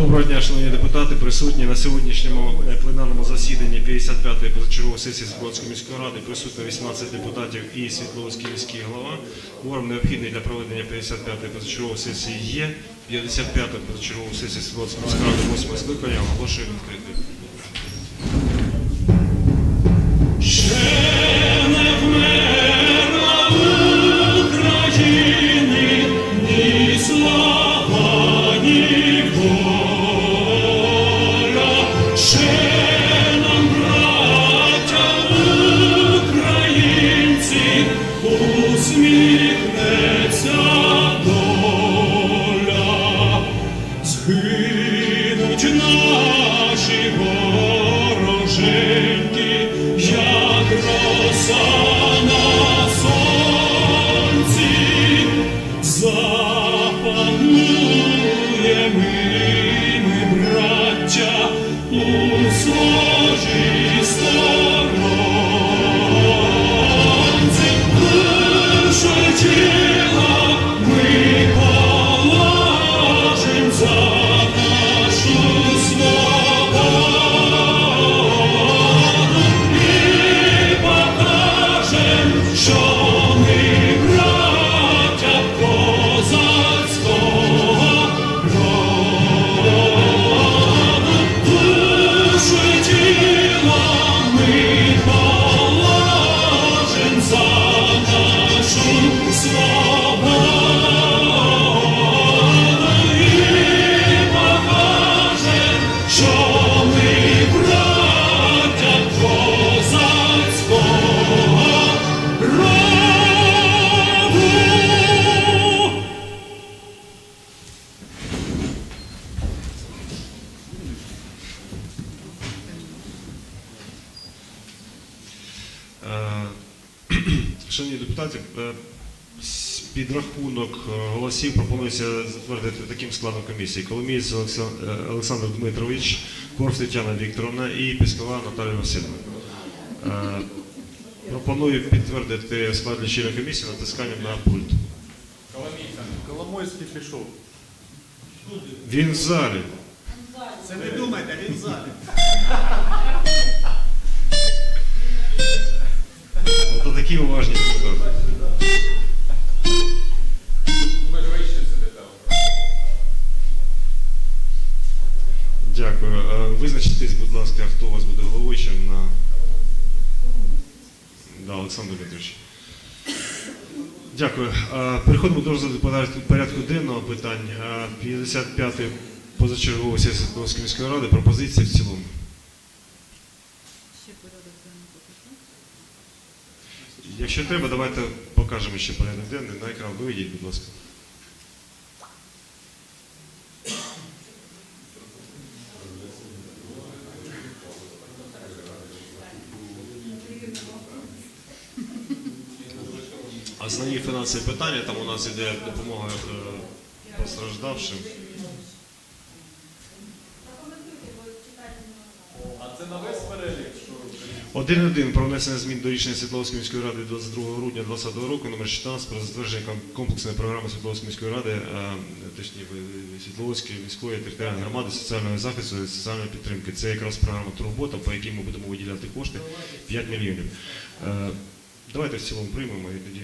Доброго дня, шановні депутати, присутні на сьогоднішньому е, пленарному засіданні 55-ї позачергової сесії Світловської міської ради присутні 18 депутатів і Світловський міський голова. Кворум необхідний для проведення 55-ї позачергової сесії є. 55-ї позачергової сесії Світловської міської ради 8 скликання оголошує відкритою. Шановні депутати, е, підрахунок е, голосів пропонується затвердити таким складом комісії. Коломієць е, Олександр Дмитрович, Корф Тетяна Вікторовна і Піскова Наталія Васильівна. Е, Пропоную підтвердити склад лічильної комісії натисканням на пульт. Коломойський пішов. Він в залі. Це не думайте, він в залі. Ото такі уважні Переходимо до розгляду порядку- денного питань. Е, 55-ї позачергової сесії Світловської міської ради. Пропозиції в цілому. Якщо треба, давайте покажемо ще порядок денний. На екран виведіть, будь ласка. Основні фінансові питання, там у нас іде допомога е, постраждавшим. А це на весь перелік, що 1.1 про внесення змін до рішення Світловської міської ради 22 грудня 2020 року номер 16 про затвердження комплексної програми Світловської міської ради, а, точніше е, Світловської міської територіальної громади соціального захисту і соціальної підтримки. Це якраз програма Турбота, по якій ми будемо виділяти кошти 5 мільйонів. Е, Давайте в цілому приймемо і тоді.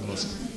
Будь ласка. Прошу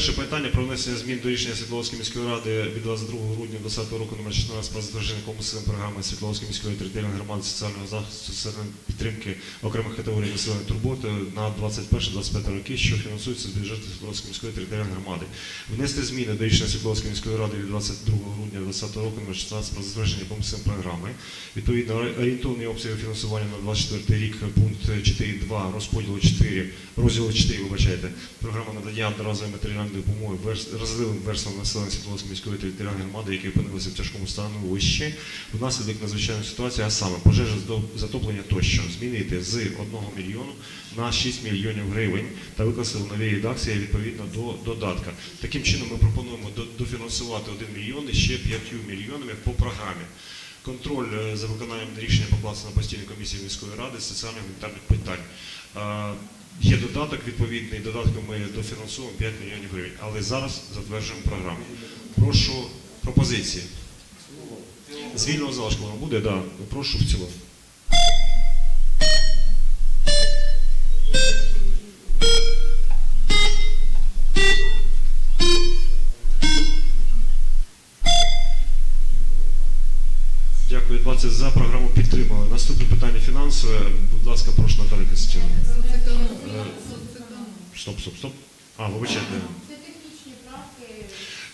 Перше питання про внесення змін до рішення Світловської міської ради від 22 грудня 2020 року номер 14 про затвердження комплексної програми Світловської міської територіальної громади соціального захисту соціальної підтримки окремих категорій населення турботи на 21-25 роки, що фінансується з бюджету Світловської міської територіальної громади. Внести зміни до рішення Світловської міської ради від 22 грудня 2020 року номер 16 про затвердження комплексної програми. Відповідно, орієнтовний обсяг фінансування на 24 рік пункт 4.2 розподілу 4, розділу 4, вибачайте, програма надання одноразової матеріальної матеріальної допомоги вразливим верствам населення Світловської міської територіальної громади, які опинилися в тяжкому становищі внаслідок надзвичайної ситуації, а саме пожежа, затоплення тощо, змінити з 1 мільйону на 6 мільйонів гривень та викласти в новій редакції відповідно до додатка. Таким чином ми пропонуємо дофінансувати 1 мільйон і ще 5 мільйонами по програмі. Контроль е, за виконанням рішення покласти на постійну комісію міської ради з соціально-гуманітарних питань. Є додаток відповідний, додатком ми дофінансуємо 5 мільйонів гривень, але зараз затверджуємо програму. Прошу пропозиції. З вільного залишку буде, буде, да. Прошу в цілому. 20 за програму підтримали. Наступне питання фінансове. Будь ласка, прошу Наталі Костянтинівна. Стоп, стоп, стоп. А, вибачайте. Це технічні правки,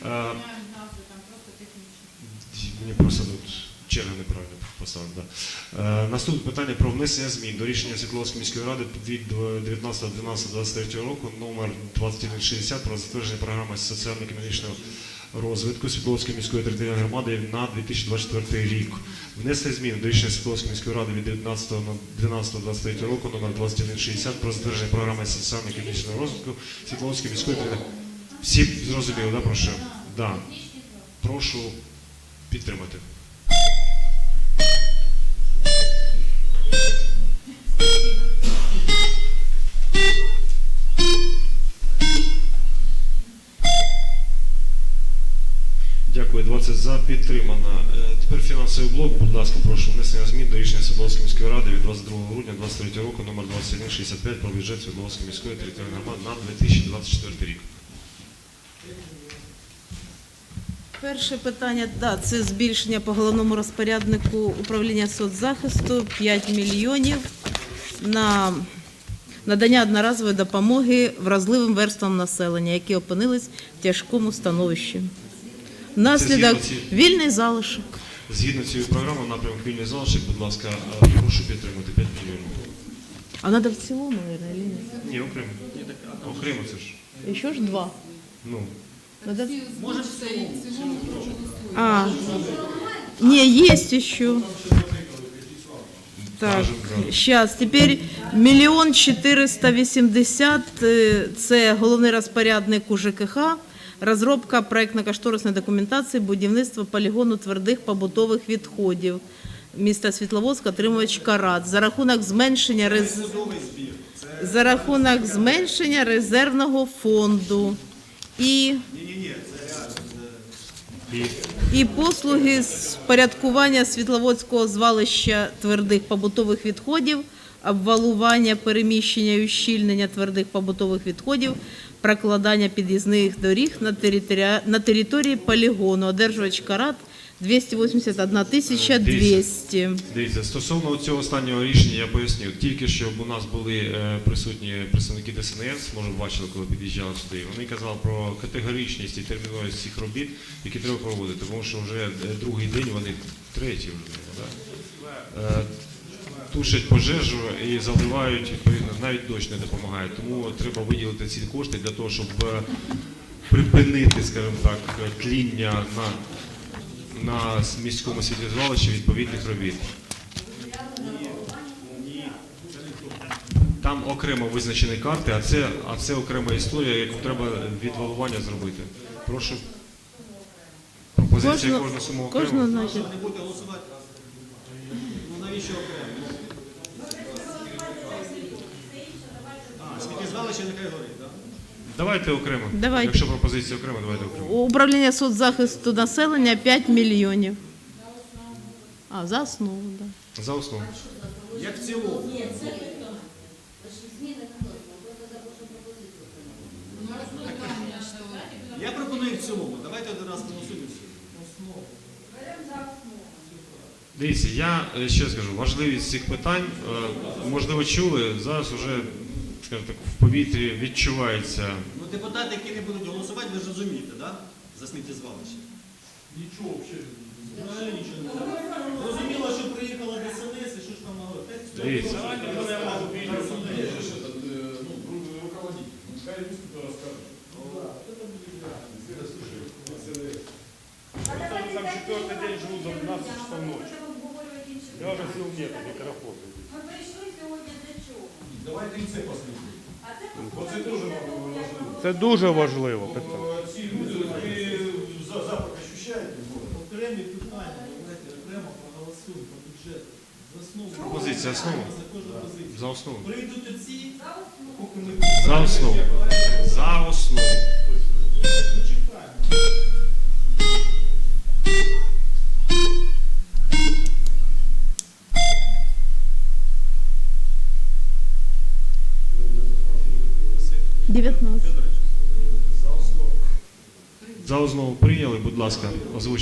Е, міняють назви, там просто технічні. Мені просто тут черга неправильно поставлена. Да. Е, наступне питання про внесення змін до рішення Світловської міської ради від 19.12.23 року номер 2160 про затвердження програми соціально-економічного розвитку Світловської міської територіальної громади на 2024 рік. Внесли зміни до рішення Світловської міської ради від 19.12.23 року номер 2160 про затвердження програми соціально-економічного розвитку Світловської міської територіальної Всі зрозуміли, да, прошу? Да. Прошу підтримати. Дякую, за підтримано. Е, Тепер фінансовий блок, будь ласка, прошу внесення змін до рішення Світловської міської ради від 22 грудня 2023 року номер 2165 про бюджет Світловської міської територіальної громади на 2024 рік. Перше питання, да, це збільшення по головному розпоряднику управління соцзахисту 5 мільйонів на надання одноразової допомоги вразливим верствам населення, які опинились в тяжкому становищі. Внаслідок вільний залишок. Згідно цієї програми, напрямок вільний залишок, будь ласка, прошу підтримати 5 мільйонів. А треба в цілому, мабуть, или ні? Ні, окремо. Окремо це ж. І що ж два? Ну, Надо... Може, в цілому А, не, есть еще. Так, сейчас, теперь мільйон 480, е, це головний розпорядник УЖКХ, розробка проектно-кошторисної документації, будівництво полігону твердих побутових відходів. Міста Світловодськ, отримувач Карат. За рахунок зменшення рез... за рахунок зменшення резервного фонду і і послуги з впорядкування світловодського звалища твердих побутових відходів, обвалування, переміщення і ущільнення твердих побутових відходів, прокладання під'їзних доріг на, територія... на території полігону. Одержувач карат 281 тисяча 200. дивіться, стосовно цього останнього рішення я поясню. Тільки щоб у нас були е, присутні представники ДСНС, може бачили, коли під'їжджали сюди. Вони казали про категоричність і терміновість цих робіт, які треба проводити, тому що вже е, другий день вони третій вже. Да? Тушать пожежу і заливають, відповідно, навіть дощ не допомагає. Тому треба виділити ці кошти для того, щоб е, припинити, скажімо так, тління на, на міському світлозвалищі відповідних робіт. Там окремо визначені карти, а це, а це окрема історія, яку треба відвалування зробити. Прошу. Пропозиція Кожну- кожна сума окремо. Кожного, значить. Не будете голосувати? Ну навіщо окремо? Сміттєзвалище нехай горить, так? Давайте окремо. Давайте. Якщо пропозиція окремо, давайте окремо. Управління соцзахисту населення 5 мільйонів. А, за основу, так. Да. За основу. Як в цілому. Я пропоную в цілому. Давайте один раз голосуємо. Дивіться, я е, ще скажу, важливість цих питань, е, можливо, чули, зараз вже, скажімо так, в повітрі відчувається. Ну, депутати, які не будуть голосувати, ви ж розумієте, так? Да? За сміттєзвалище. Нічого взагалі. нічого не було. Зрозуміло, що приїхала ДСНС і що ж там мало. Дивіться. Там четвертый день живу за 12 часов ночи. Я уже сил нет, микрофон. Ми прийшли сьогодні для чого? Давайте і це послухаємо. А це Оце дуже важливо. Це дуже важливо питання. Бо Ці люди, ви за- запах ощущаєте? Окремі питання, давайте окремо проголосуємо по бюджету. За основу. Пропозиція основа. За кожну позицію. За основу. Прийдуть оці, поки ми За основу. За основу.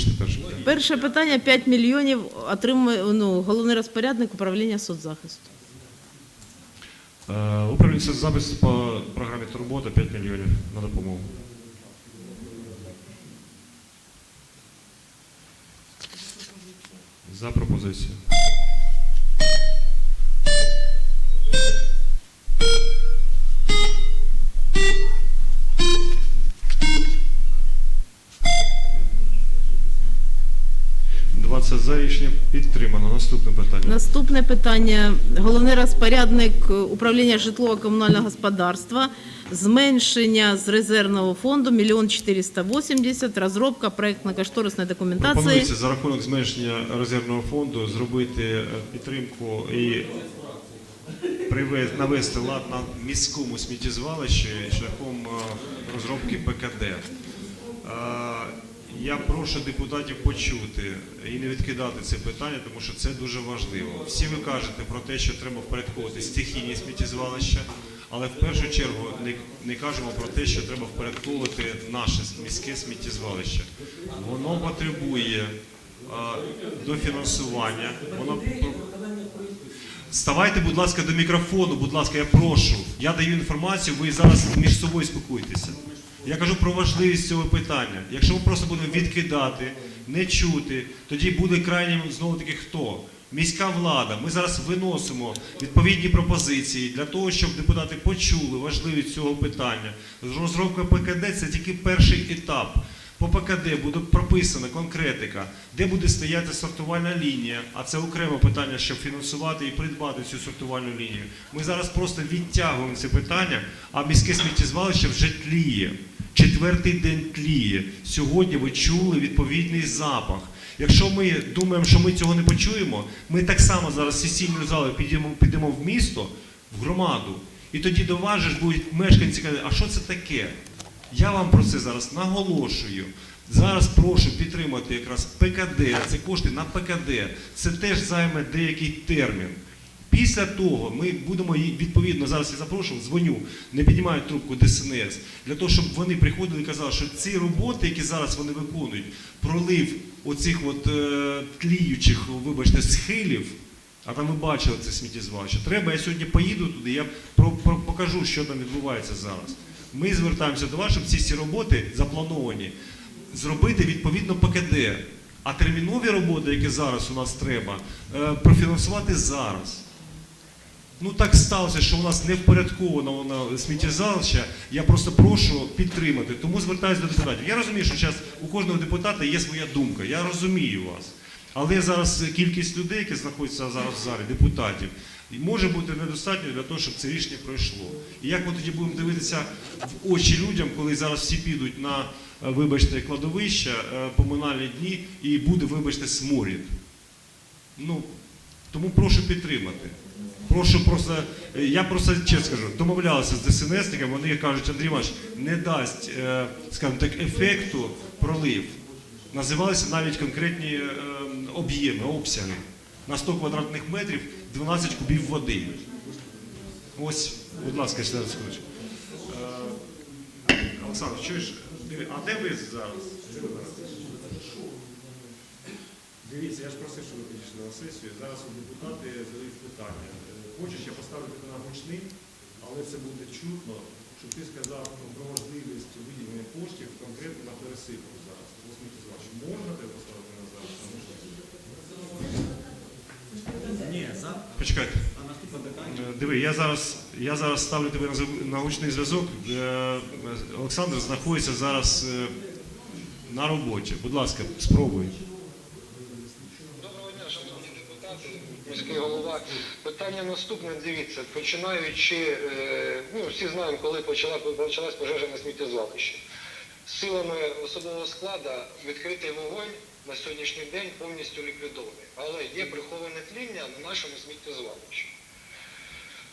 Озвучте перше. Перше питання 5 мільйонів отримує ну, головний розпорядник управління соцзахисту. Е, Управління соцзахисту по програмі Турбота 5 мільйонів на допомогу. За пропозицію. Рішення підтримано. Наступне питання. Наступне питання. Головний розпорядник е, управління житлово-комунального господарства. Зменшення з резервного фонду 1 480, розробка проєктно-кошторисної документації. Пропонується за рахунок зменшення резервного фонду зробити е, підтримку і навести лад на міському сміттєзвалищі шляхом е, розробки ПКД. Я прошу депутатів почути і не відкидати це питання, тому що це дуже важливо. Всі ви кажете про те, що треба впорядковувати стихійні сміттєзвалища, але в першу чергу не, не кажемо про те, що треба впорядковувати наше міське сміттєзвалище. Воно потребує а, дофінансування. Воно Ставайте, будь ласка, до мікрофону, будь ласка, я прошу. Я даю інформацію, ви зараз між собою спілкуєтеся. Я кажу про важливість цього питання. Якщо ми просто будемо відкидати, не чути, тоді буде крайнім знову таки хто? Міська влада. Ми зараз виносимо відповідні пропозиції для того, щоб депутати почули важливість цього питання. Розробка ПКД це тільки перший етап. По ПКД буде прописана конкретика, де буде стояти сортувальна лінія, а це окреме питання, щоб фінансувати і придбати цю сортувальну лінію. Ми зараз просто відтягуємо це питання, а міське сміттєзвалище вже тліє. Четвертий день тліє. Сьогодні ви чули відповідний запах. Якщо ми думаємо, що ми цього не почуємо, ми так само зараз сесійною залою підемо, підемо в місто, в громаду, і тоді до вас же будуть мешканці казати, а що це таке? Я вам про це зараз наголошую. Зараз прошу підтримати якраз ПКД, це кошти на ПКД. Це теж займе деякий термін. Після того ми будемо відповідно зараз я запрошую, дзвоню, не піднімають трубку ДСНС, для того, щоб вони приходили і казали, що ці роботи, які зараз вони виконують, пролив оцих от е, тліючих, вибачте, схилів, а там ви бачили це сміттєзвалище. Треба, я сьогодні поїду туди, я про, про- покажу, що там відбувається зараз. Ми звертаємося до вас, щоб ці всі роботи заплановані, зробити відповідно ПКД. А термінові роботи, які зараз у нас треба, е, профінансувати зараз. Ну так сталося, що у нас не впорядковано воно сміттєзвалище. Я просто прошу підтримати. Тому звертаюся до депутатів. Я розумію, що зараз у кожного депутата є своя думка. Я розумію вас. Але зараз кількість людей, які знаходяться зараз в залі, депутатів, може бути недостатньо для того, щоб це рішення пройшло. І як ми тоді будемо дивитися в очі людям, коли зараз всі підуть на, е, вибачте, кладовища, е, поминальні дні, і буде, вибачте, сморід. Ну, тому прошу підтримати. Прошу просто, е, я просто чесно скажу, домовлялися з ДСНСниками, вони кажуть, Андрій Іванович, не дасть, е, скажімо так, ефекту пролив. Називалися навіть конкретні е, об'єми, обсяги. На 100 квадратних метрів 12 кубів води. Ось, будь ласка, Сергій. Е, Олександр, чуєш, а? Де ви зараз? Дивіться, я ж просив, щоб ви підійшли на сесію. Зараз у депутати задають питання. Хочеш, я поставлю тебе на гучний, але це буде чутно, щоб ти сказав про можливість виділення коштів конкретно на пересипку зараз. Сміттєзвалищу. Можна тебе поставити на зараз? Ні, за. Почекайте. Е, Диви, я зараз, я зараз ставлю тебе на гучний зв'язок. Е, Олександр знаходиться зараз е, на роботі. Будь ласка, спробуй. Доброго дня, шановні депутати, міський голова. Питання наступне. Дивіться, починаючи, е, ну всі знаємо, коли почала почалась пожежа на сміттєзвалищі. Силами особового складу відкритий вогонь на сьогоднішній день повністю ліквідований. Але є приховане тління на нашому сміттєзвалищі.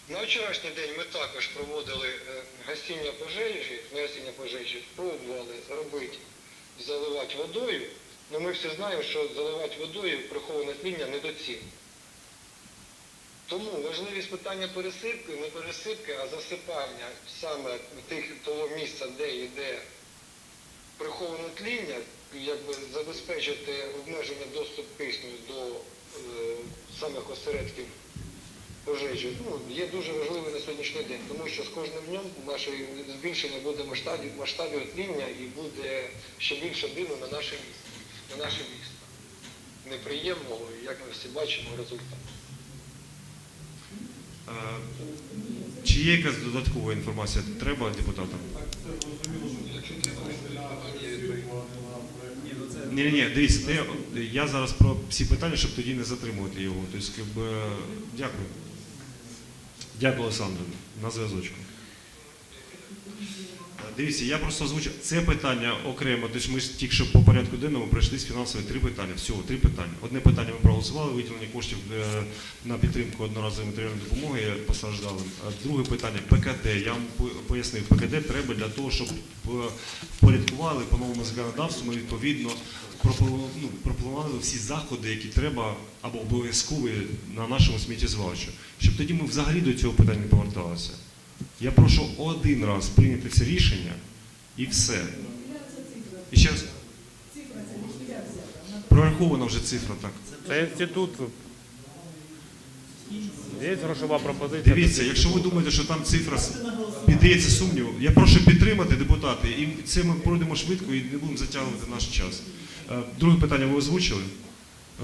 На вчорашній день ми також проводили е, гасіння пожежі, гасіння пожежі, пробували робити, заливати водою. Ну ми всі знаємо, що заливати водою приховане тління недоцільно. Тому важливість питання пересипки, не пересипки, а засипання саме тих, того місця, де йде приховане тління, якби забезпечити обмеження доступ кисню до е, самих осередків пожежі, ну, є дуже важливий на сьогоднішній день, тому що з кожним днем наше збільшення буде масштабів, масштабів тління і буде ще більше диму на наше місто, на наше місто. Неприємного, як ми всі бачимо, результат. Е, Чи є якась додаткова інформація? Треба депутатам? Ні, ні, ні, дивіться, я зараз про всі питання, щоб тоді не затримувати його. Тобто, дякую. Дякую, Олександр, на зв'язочку. Дивіться, я просто озвучу це питання окремо. Тобто ми ж тільки що по порядку денному пройшли з фінансової три питання. Всього три питання. Одне питання ми проголосували, виділення коштів е, на підтримку одноразової матеріальної допомоги постраждалим. А Друге питання ПКД. Я вам пояснив, ПКД треба для того, щоб е, впорядкували по новому законодавству. Ми відповідно ну, пропонували всі заходи, які треба або обов'язкові на нашому сміттєзвалищі, щоб тоді ми взагалі до цього питання не поверталися. Я прошу один раз прийняти це рішення і все. І ще раз. Прорахована вже цифра, так. Це інститут. Є грошова пропозиція. Дивіться, якщо ви думаєте, що там цифра піддається сумніву, я прошу підтримати депутати, і це ми пройдемо швидко і не будемо затягувати наш час. Е, Друге питання ви озвучили?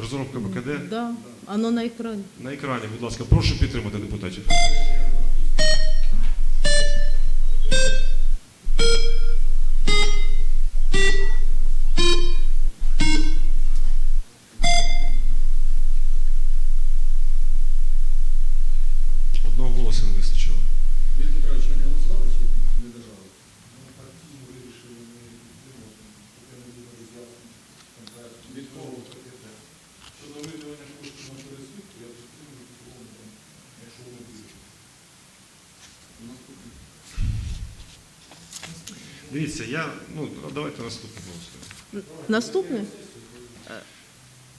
Розробка БКД. Да, оно на екрані. На екрані, будь ласка, прошу підтримати депутатів. Одного голосу не вистачило. Юрій Петрович, ви не голосували чи не держали? Від кого? Щодо виділення коштів на пересвітку, я підтримую в цілому, там, якщо воно буде. Дивіться, я, ну, давайте наступне голосуємо. Наступне?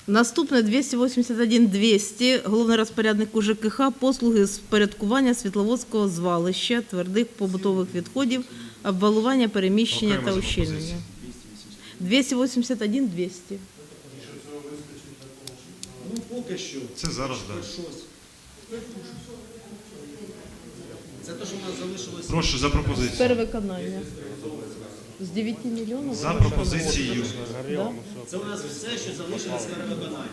Наступне 281 200 головний розпорядник УЖКХ послуги з порядкування світловодського звалища, твердих побутових відходів, обвалування, переміщення Окрема та ущільнення. 281 200. Ну, поки що. Це зараз, так. Це те, що в нас залишилось. Прошу за пропозицію. Перевиконання. З 9 мільйонів. За пропозицією. Да? Це у нас все, що залишилось на перевиконання.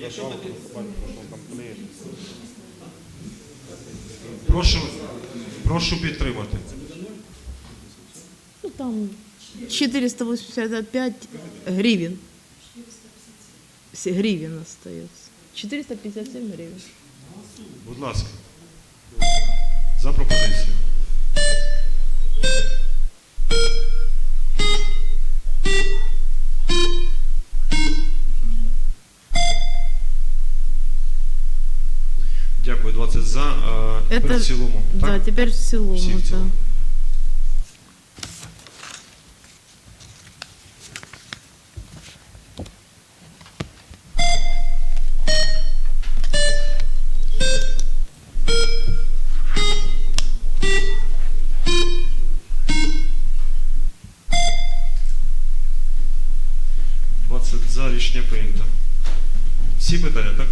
Якщо Прошу, прошу підтримати. Ну, там 485 гривен. Гривен остается. 457 гривен. Будь ласка. За пропозицію. Это- Тепер в цілому. Да, Так? теперь в целом. Всі в да. цілому. Двадцять за рішення прийнято. Всі питання, так?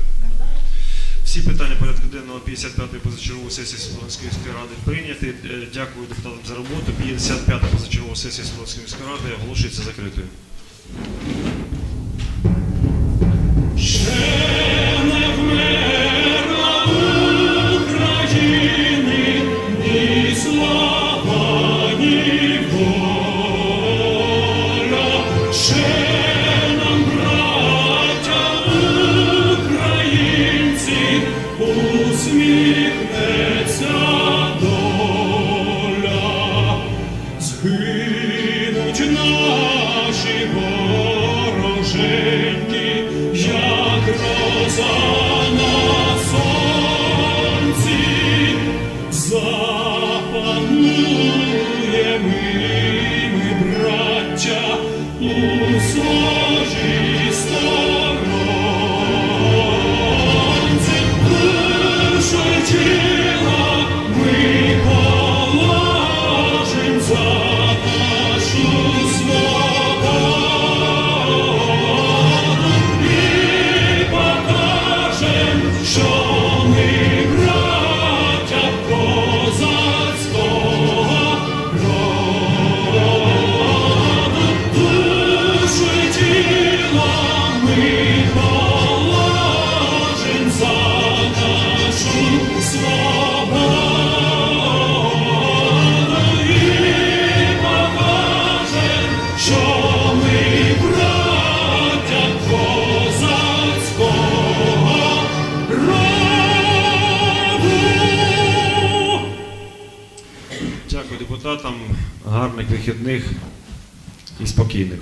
Всі питання порядку денного 55-ї позачергової сесії Солонської міської ради прийняті. Е, Дякую депутатам за роботу. 55-та позачергова сесія Солонської міської ради оголошується закритою. show. Гарних вихідних і спокійних.